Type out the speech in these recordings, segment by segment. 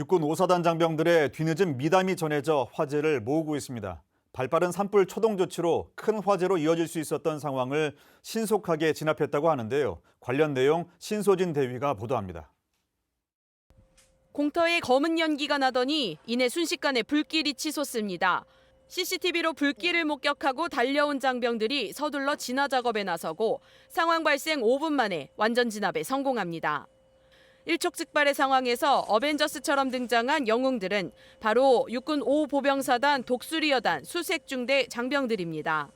육군 오사단 장병들의 뒤늦은 미담이 전해져 화제를 모으고 있습니다. 발빠른 산불 초동 조치로 큰 화재로 이어질 수 있었던 상황을 신속하게 진압했다고 하는데요. 관련 내용 신소진 대위가 보도합니다. 공터에 검은 연기가 나더니 이내 순식간에 불길이 치솟습니다. CCTV로 불길을 목격하고 달려온 장병들이 서둘러 진화 작업에 나서고 상황 발생 5분 만에 완전 진압에 성공합니다. 일촉즉발의 상황에서 어벤져스처럼 등장한 영웅들은 바로 육군 5보병사단 독수리여단 수색중대 장병들입니다.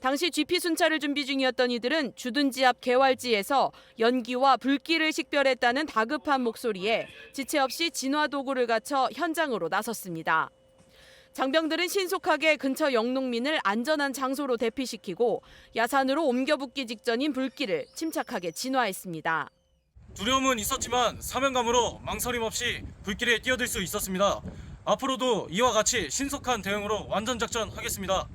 당시 GP 순찰을 준비 중이었던 이들은 주둔지 앞 개활지에서 연기와 불길을 식별했다는 다급한 목소리에 지체 없이 진화 도구를 갖춰 현장으로 나섰습니다. 장병들은 신속하게 근처 영농민을 안전한 장소로 대피시키고 야산으로 옮겨 붙기 직전인 불길을 침착하게 진화했습니다. 두려움은 있었지만 사명감으로 망설임 없이 불길에 뛰어들 수 있었습니다. 앞으로도 이와 같이 신속한 대응으로 완전 작전하겠습니다.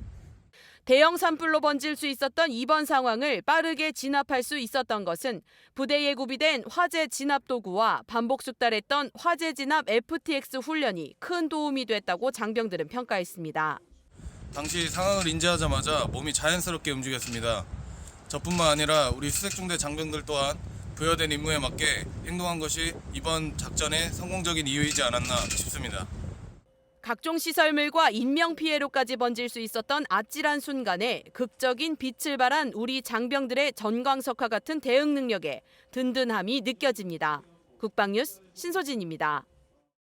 대형 산불로 번질 수 있었던 이번 상황을 빠르게 진압할 수 있었던 것은 부대에 구비된 화재 진압 도구와 반복 숙달했던 화재 진압 FTX 훈련이 큰 도움이 됐다고 장병들은 평가했습니다. 당시 상황을 인지하자마자 몸이 자연스럽게 움직였습니다. 저뿐만 아니라 우리 수색중대 장병들 또한 부여된 임무에 맞게 행동한 것이 이번 작전의 성공적인 이유이지 않았나 싶습니다. 각종 시설물과 인명 피해로까지 번질 수 있었던 아찔한 순간에 극적인 빛을 발한 우리 장병들의 전광석화 같은 대응 능력에 든든함이 느껴집니다. 국방뉴스 신소진입니다.